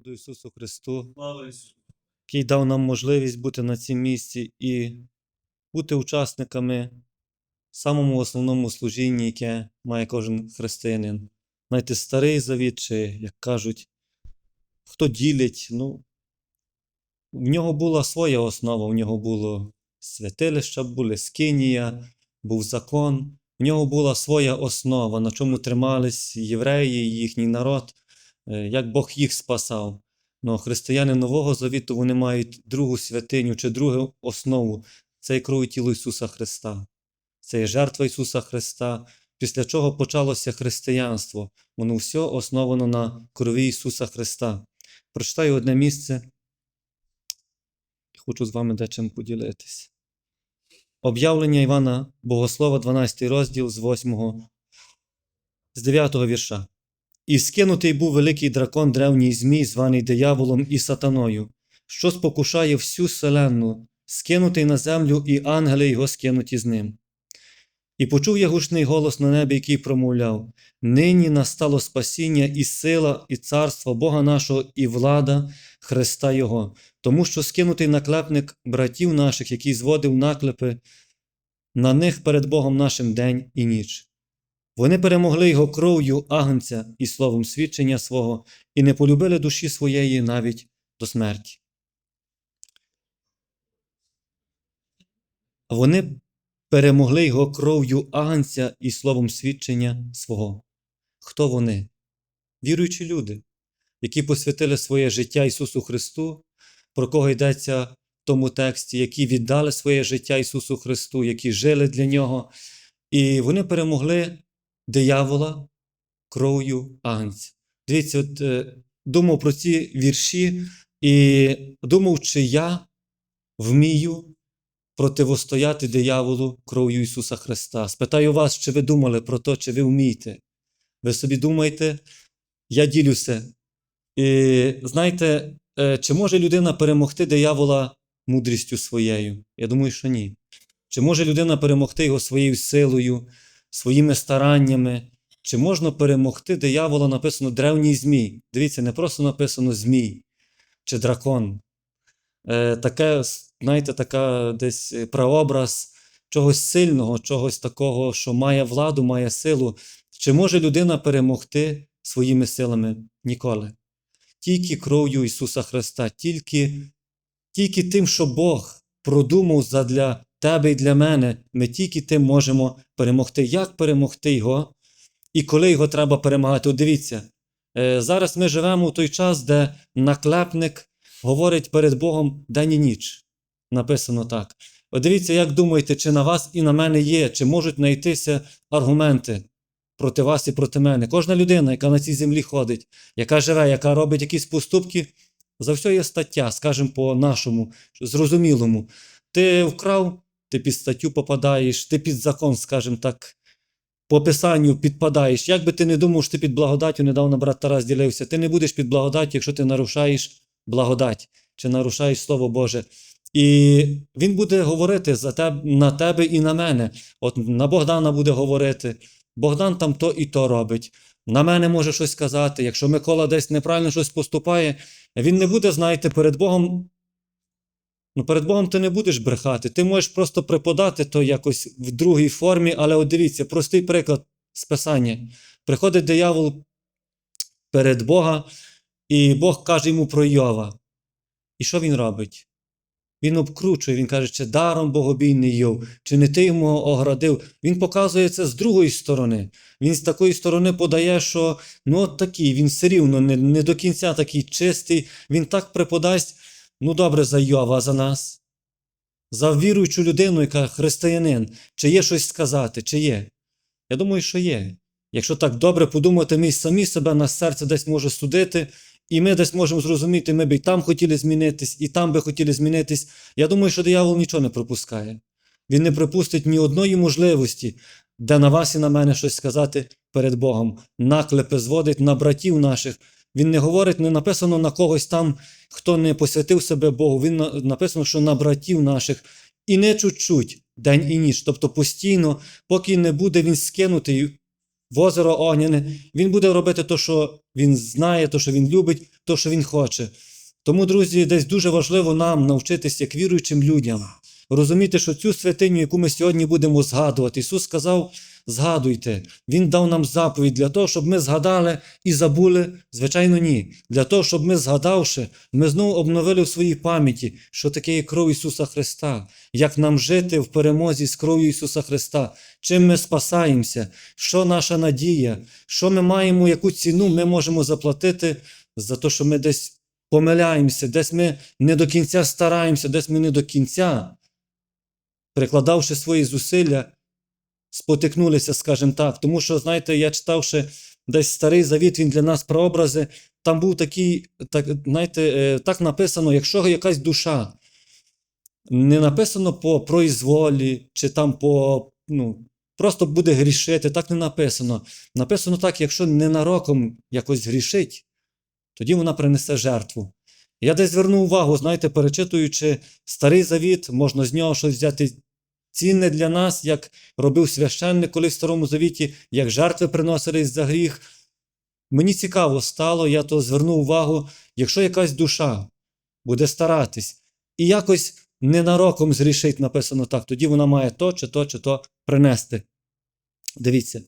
Господу Ісусу Христу, який дав нам можливість бути на цім місці і бути учасниками в самому основному служінні, яке має кожен християнин. Знаєте, старий завіт, чи, як кажуть, хто ділить, ну, в нього була своя основа, в нього було святилища, були скинія, був закон. В нього була своя основа, на чому тримались євреї, їхній народ, як Бог їх спасав. Но християни Нового Завіту вони мають другу святиню чи другу основу це є кров і тіло Ісуса Христа. Це є жертва Ісуса Христа, після чого почалося християнство. Воно все основано на крові Ісуса Христа. Прочитаю одне місце і хочу з вами дечим поділитись. Об'явлення Івана Богослова, 12 розділ з 8, з 9 вірша. І скинутий був великий дракон, древній Змій, званий дияволом і сатаною, що спокушає всю вселенну, скинутий на землю, і ангели його скинуті з ним. І почув я гучний голос на небі, який промовляв: Нині настало спасіння і сила, і царство Бога нашого, і влада Христа Його, тому що скинутий наклепник братів наших, який зводив наклепи на них перед Богом нашим день і ніч. Вони перемогли його кров'ю агнця і словом свідчення свого, і не полюбили душі своєї навіть до смерті. Вони перемогли його кров'ю агнця і словом свідчення свого. Хто вони? Віруючі люди, які посвятили своє життя Ісусу Христу, про кого йдеться в тому тексті, які віддали своє життя Ісусу Христу, які жили для Нього, і вони перемогли диявола кров'ю агнця. Дивіться, от, е, думав про ці вірші і думав, чи я вмію противостояти дияволу кров'ю Ісуса Христа. Спитаю вас, чи ви думали про те, чи ви вмієте. Ви собі думаєте, я ділюся. І знаєте, е, чи може людина перемогти диявола мудрістю своєю? Я думаю, що ні. Чи може людина перемогти його своєю силою, своїми стараннями? Чи можна перемогти диявола, написано древній змій? Дивіться, не просто написано змій чи дракон. Е, таке, знаєте, така десь е, прообраз чогось сильного, чогось такого, що має владу, має силу. Чи може людина перемогти своїми силами? Ніколи. Тільки кров'ю Ісуса Христа, тільки, тільки тим, що Бог продумав задля тебе і для мене, ми тільки тим можемо перемогти. Як перемогти Його? І коли його треба перемагати? От дивіться, е, зараз ми живемо в той час, де наклепник говорить перед Богом день і ніч. Написано так. От дивіться, як думаєте, чи на вас і на мене є, чи можуть знайтися аргументи проти вас і проти мене. Кожна людина, яка на цій землі ходить, яка живе, яка робить якісь поступки, за все є стаття, скажімо, по нашому, зрозумілому. Ти вкрав, ти під статтю попадаєш, ти під закон, скажімо так, по писанню підпадаєш. Як би ти не думав, що ти під благодаттю недавно брат Тарас ділився, ти не будеш під благодаттю, якщо ти нарушаєш благодать чи нарушаєш Слово Боже. І він буде говорити за тебе, на тебе і на мене. От на Богдана буде говорити. Богдан там то і то робить. На мене може щось сказати. Якщо Микола десь неправильно щось поступає, він не буде, знаєте, перед Богом. Ну, перед Богом ти не будеш брехати. Ти можеш просто преподати то якось в другій формі, але от дивіться, простий приклад з писання. Приходить диявол перед Бога, і Бог каже йому про Йова. І що він робить? Він обкручує, він каже, чи даром богобійний Йов, чи не ти йому оградив. Він показує це з другої сторони. Він з такої сторони подає, що ну от такий, він все рівно не, не до кінця такий чистий, він так преподасть, ну добре, за Йова, за нас. За віруючу людину, яка християнин, чи є щось сказати, чи є? Я думаю, що є. Якщо так добре подумати, ми самі себе на серце десь може судити, і ми десь можемо зрозуміти, ми б і там хотіли змінитись, і там би хотіли змінитись. Я думаю, що диявол нічого не пропускає. Він не припустить ні одної можливості, де на вас і на мене щось сказати перед Богом. Наклепи зводить на братів наших. Він не говорить, не написано на когось там, хто не посвятив себе Богу. Він написано, що на братів наших. І не чуть-чуть, день і ніч. Тобто постійно, поки не буде він скинутий в озеро огняне, він буде робити те, що він знає, те, що він любить, то, що Він хоче. Тому, друзі, десь дуже важливо нам навчитися як віруючим людям, розуміти, що цю святиню, яку ми сьогодні будемо згадувати, Ісус сказав: згадуйте, Він дав нам заповідь для того, щоб ми згадали і забули. Звичайно, ні. Для того, щоб ми, згадавши, ми знову обновили в своїй пам'яті, що таке є кров Ісуса Христа, як нам жити в перемозі з кров'ю Ісуса Христа, чим ми спасаємося, що наша надія, що ми маємо, яку ціну ми можемо заплатити за те, що ми десь помиляємося, десь ми не до кінця стараємося, десь ми не до кінця, прикладавши свої зусилля, спотикнулися, скажімо так. Тому що, знаєте, я читавши десь старий завіт, він для нас прообрази, там був такий, так, знаєте, е, так написано, якщо якась душа, не написано по произволі, чи там по, ну, просто буде грішити, так не написано. Написано так, якщо ненароком якось грішить, тоді вона принесе жертву. Я десь звернув увагу, знаєте, перечитуючи старий завіт, можна з нього щось взяти цінне для нас, як робив священник колись в Старому Завіті, як жертви приносились за гріх. Мені цікаво стало, я то звернув увагу, якщо якась душа буде старатись і якось ненароком зрішить, написано так, тоді вона має то, чи то, чи то принести. Дивіться.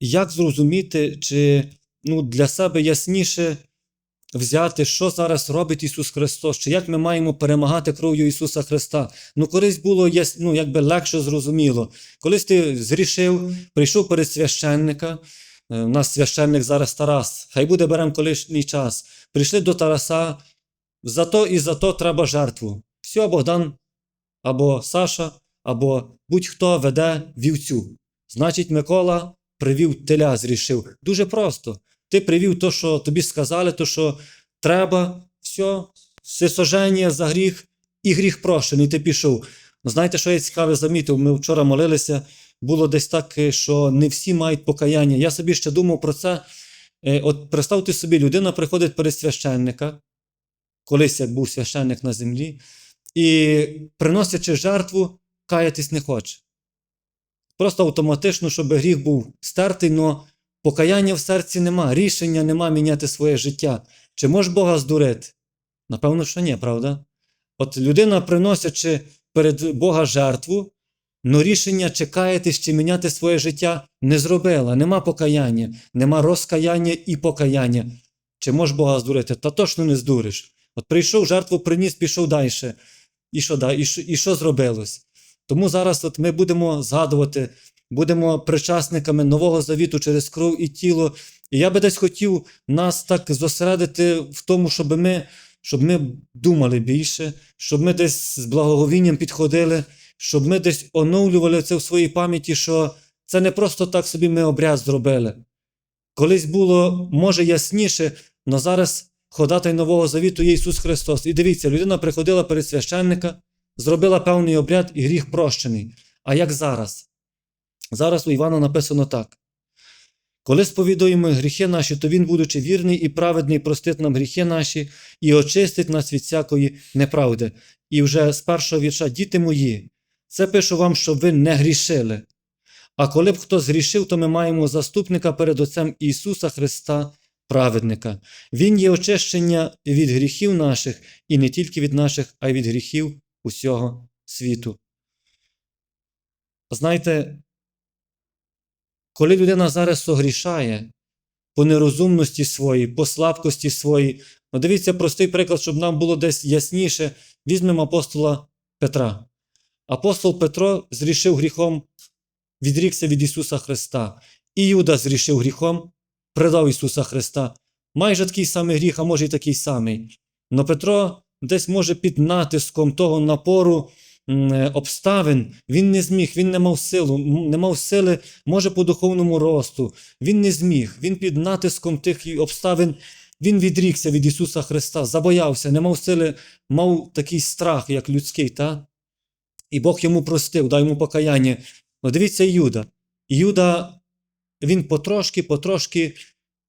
Як зрозуміти, чи ну, для себе ясніше взяти, що зараз робить Ісус Христос, чи як ми маємо перемагати кров'ю Ісуса Христа. Ну, колись було ну, якби легше зрозуміло. Колись ти зрішив, прийшов перед священника. е, У нас священник зараз Тарас, хай буде берем колишній час. Прийшли до Тараса, за то і за то треба жертву. Все, Богдан або Саша, або будь-хто веде вівцю. Значить, Микола привів теля, зрішив. Дуже просто. Ти привів то, що тобі сказали, то, що треба, все, всесожження за гріх, і гріх прощений, ти пішов. Ну, знаєте, що я цікаве замітив? Ми вчора молилися, було десь так, е, що не всі мають покаяння. Я собі ще думав про це. Е, От представте собі, людина приходить перед священника, колись як був священник на землі, і приносячи жертву, каятись не хоче. Просто автоматично, щоб гріх був стертий, але покаяння в серці нема, рішення нема міняти своє життя. Чи може Бога здурити? Напевно, що ні, правда? От людина, приносячи перед Бога жертву, но рішення чи каятись, чи міняти своє життя не зробила. Нема покаяння, нема розкаяння і покаяння. Чи може Бога здурити? Та точно не здуриш. От прийшов, жертву приніс, пішов далі. І що, і, що, і що зробилось? Тому зараз от ми будемо згадувати, будемо причасниками нового завіту через кров і тіло. І я би десь хотів нас так зосередити в тому, щоб ми, щоб ми думали більше, щоб ми десь з благоговінням підходили, щоб ми десь оновлювали це в своїй пам'яті, що це не просто так собі ми обряд зробили. Колись було, може, ясніше, але зараз ходатай нового завіту є Ісус Христос. І дивіться, людина приходила перед священника, зробила певний обряд і гріх прощений. А як зараз? Зараз у Івана написано так. Коли сповідуємо гріхи наші, то Він, будучи вірний і праведний, простить нам гріхи наші і очистить нас від всякої неправди. І вже з першого вірша, діти мої, це пишу вам, щоб ви не грішили. А коли б хто згрішив, то ми маємо заступника перед Отцем Ісуса Христа, праведника. Він є очищення від гріхів наших, і не тільки від наших, а й від гріхів усього світу. Знаєте, коли людина зараз согрішає по нерозумності своїй, по слабкості своїй, ну дивіться простий приклад, щоб нам було десь ясніше. Візьмемо апостола Петра. Апостол Петро зрішив гріхом, відрікся від Ісуса Христа. І Юда зрішив гріхом, предав Ісуса Христа. Майже такий самий гріх, а може й такий самий. Но Петро десь може під натиском того напору обставин, він не зміг, він не мав силу, не мав сили, може, по духовному росту. Він не зміг. Він під натиском тих обставин він відрікся від Ісуса Христа, забоявся, не мав сили, мав такий страх, як людський, та? І Бог йому простив, дав йому покаяння. Дивіться, Юда. Юда, він потрошки, потрошки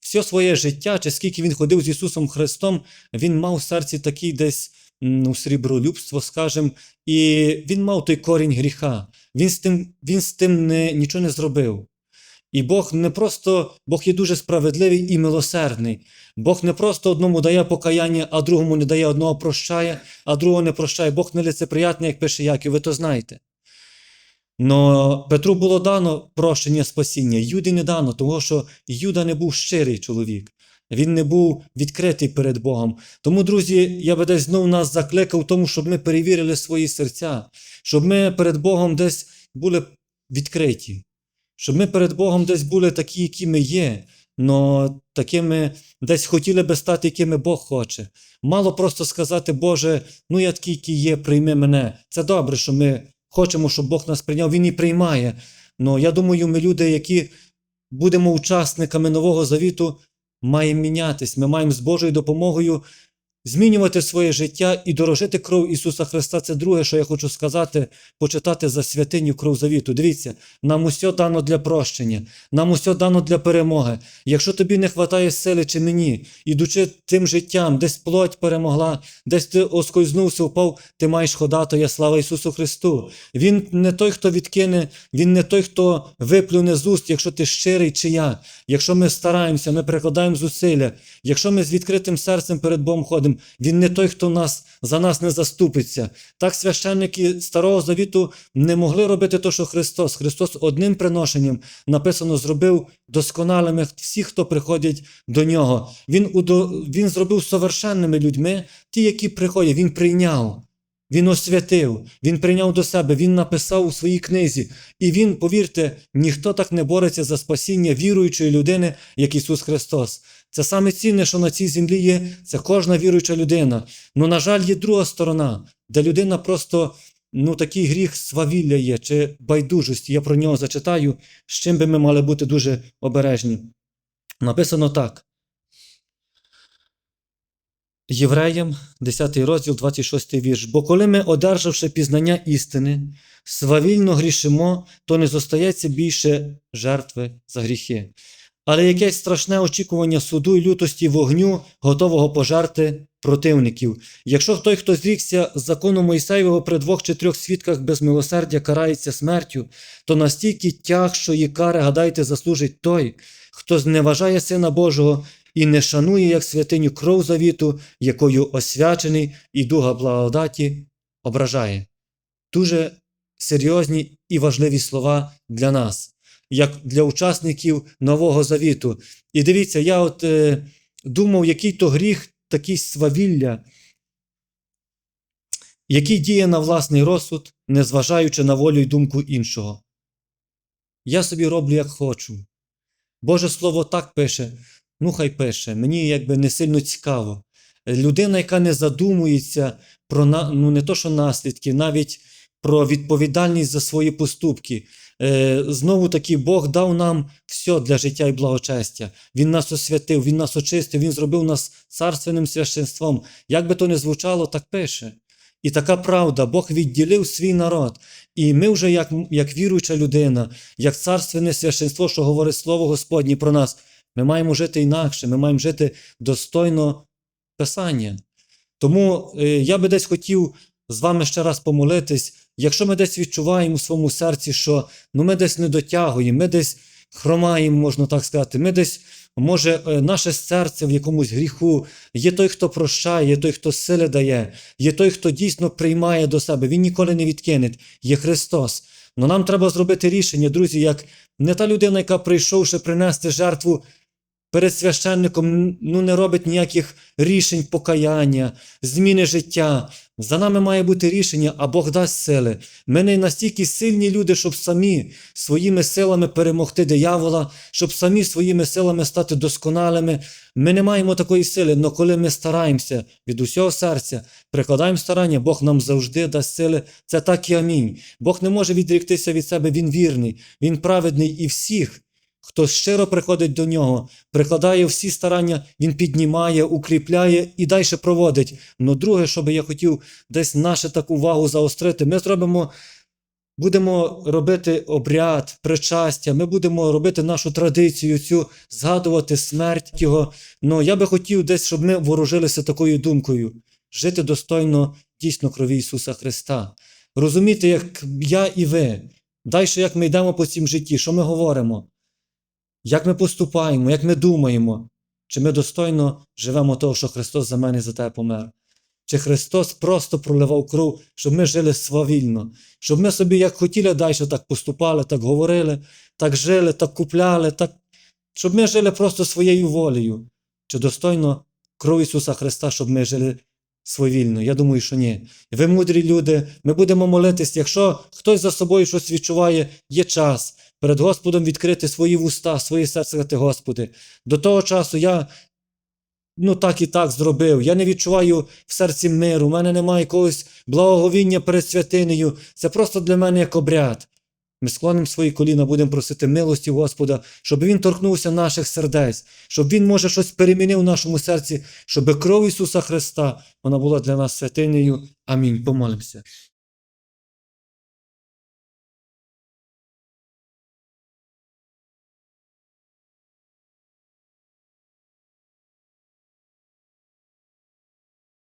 все своє життя, чи скільки він ходив з Ісусом Христом, він мав в серці такий десь ну, срібролюбство, скажем, і він мав той корінь гріха. Він з тим, він з тим не, нічого не зробив. І Бог не просто, Бог є дуже справедливий і милосердний. Бог не просто одному дає покаяння, а другому не дає одного прощає, а другого не прощає. Бог не лицеприятний, як пише Яків, ви то знаєте. Но Петру було дано прощення спасіння, Юді не дано, тому що Юда не був щирий чоловік. Він не був відкритий перед Богом. Тому, друзі, я би десь знов нас закликав тому, щоб ми перевірили свої серця, щоб ми перед Богом десь були відкриті, щоб ми перед Богом десь були такі, які ми є, но такими десь хотіли би стати, якими Бог хоче. Мало просто сказати, Боже, ну я такий, який є, прийми мене. Це добре, що ми хочемо, щоб Бог нас прийняв, Він і приймає. Но я думаю, ми люди, які будемо учасниками Нового Завіту, маємо мінятись. Ми маємо з Божою допомогою змінювати своє життя і дорожити кров Ісуса Христа. Це друге, що я хочу сказати, почитати за святиню кров завіту. Дивіться, нам усе дано для прощення, нам усе дано для перемоги. Якщо тобі не вистачає сили чи мені, ідучи тим життям, десь плоть перемогла, десь ти оскользнувся, впав, ти маєш ходатая, слава Ісусу Христу. Він не той, хто відкине, Він не той, хто виплюне з уст, якщо ти щирий чи я. Якщо ми стараємося, ми прикладаємо зусилля, якщо ми з відкритим серцем перед Богом ходимо, Він не той, хто нас, за нас не заступиться. Так священники Старого Завіту не могли робити те, що Христос. Христос одним приношенням написано зробив досконалими всіх, хто приходять до нього. Він, удо... Він зробив совершенними людьми, ті, які приходять, Він прийняв. Він освятив, він прийняв до себе, він написав у своїй книзі. І він, повірте, ніхто так не бореться за спасіння віруючої людини, як Ісус Христос. Це саме цінне, що на цій землі є, це кожна віруюча людина. Ну, на жаль, є друга сторона, де людина просто ну, такий гріх свавілля є чи байдужості. Я про нього зачитаю, з чим би ми мали бути дуже обережні. Написано так. Євреям, 10 розділ, 26 вірш. Бо коли ми, одержавши пізнання істини, свавільно грішимо, то не зостається більше жертви за гріхи. Але якесь страшне очікування суду і лютості вогню, готового пожерти противників. Якщо той, хто зрікся закону Мойсеєвого при двох чи трьох свідках без милосердя карається смертю, то настільки тягшої кари, гадайте, заслужить той, хто зневажає Сина Божого і не шанує як святиню кров завіту, якою освячений і дуга благодаті ображає. Дуже серйозні і важливі слова для нас, як для учасників Нового Завіту. І дивіться, я от е, думав, який то гріх, такий свавілля, який діє на власний розсуд, незважаючи на волю й думку іншого. Я собі роблю, як хочу. Боже Слово так пише, ну хай пише, мені якби не сильно цікаво. Людина, яка не задумується про ну, не то, що наслідки, навіть про відповідальність за свої поступки. Е, знову таки, Бог дав нам все для життя і благочестя. Він нас освятив, Він нас очистив, Він зробив нас царственним священством. Як би то не звучало, так пише. І така правда, Бог відділив свій народ. І ми вже, як, як віруюча людина, як царственне священство, що говорить Слово Господнє про нас, ми маємо жити інакше, ми маємо жити достойно Писання. Тому е, я би десь хотів з вами ще раз помолитись, якщо ми десь відчуваємо у своєму серці, що ну, ми десь не дотягуємо, ми десь хромаємо, можна так сказати, ми десь, може, е, наше серце в якомусь гріху, є той, хто прощає, є той, хто сили дає, є той, хто дійсно приймає до себе, він ніколи не відкине, є Христос. Но нам треба зробити рішення, друзі, як не та людина, яка прийшовши принести жертву перед священником, ну не робить ніяких рішень покаяння, зміни життя. За нами має бути рішення, а Бог дасть сили. Ми не настільки сильні люди, щоб самі своїми силами перемогти диявола, щоб самі своїми силами стати досконалими. Ми не маємо такої сили, але коли ми стараємося від усього серця, прикладаємо старання, Бог нам завжди дасть сили. Це так і амінь. Бог не може відріктися від себе, Він вірний, Він праведний і всіх. Хто щиро приходить до нього, прикладає всі старання, він піднімає, укріпляє і далі проводить. Но друге, що би я хотів десь нашу таку увагу заострити, ми зробимо, будемо робити обряд, причастя, ми будемо робити нашу традицію, цю згадувати смерть його. Но я би хотів десь, щоб ми вооружилися такою думкою: жити достойно дійсно крові Ісуса Христа. Розуміти, як я і ви, далі як ми йдемо по цім житті, що ми говоримо. Як ми поступаємо, як ми думаємо, чи ми достойно живемо того, що Христос за мене і за тебе помер. Чи Христос просто проливав кров, щоб ми жили свавільно, щоб ми собі як хотіли далі так поступали, так говорили, так жили, так купляли, так... щоб ми жили просто своєю волею. Чи достойно кров Ісуса Христа, щоб ми жили свавільно? Я думаю, що ні. Ви, мудрі люди, ми будемо молитись, якщо хтось за собою щось відчуває, є час перед Господом відкрити свої вуста, своє серце сказати, Господи, до того часу я ну так і так зробив. Я не відчуваю в серці миру, у мене немає якогось благоговіння перед святинею. Це просто для мене як обряд. Ми склонимо свої коліна, будемо просити милості Господа, щоб Він торкнувся наших сердець, щоб Він, може, щось перемінив в нашому серці, щоб кров Ісуса Христа вона була для нас святинею. Амінь. Помолимося.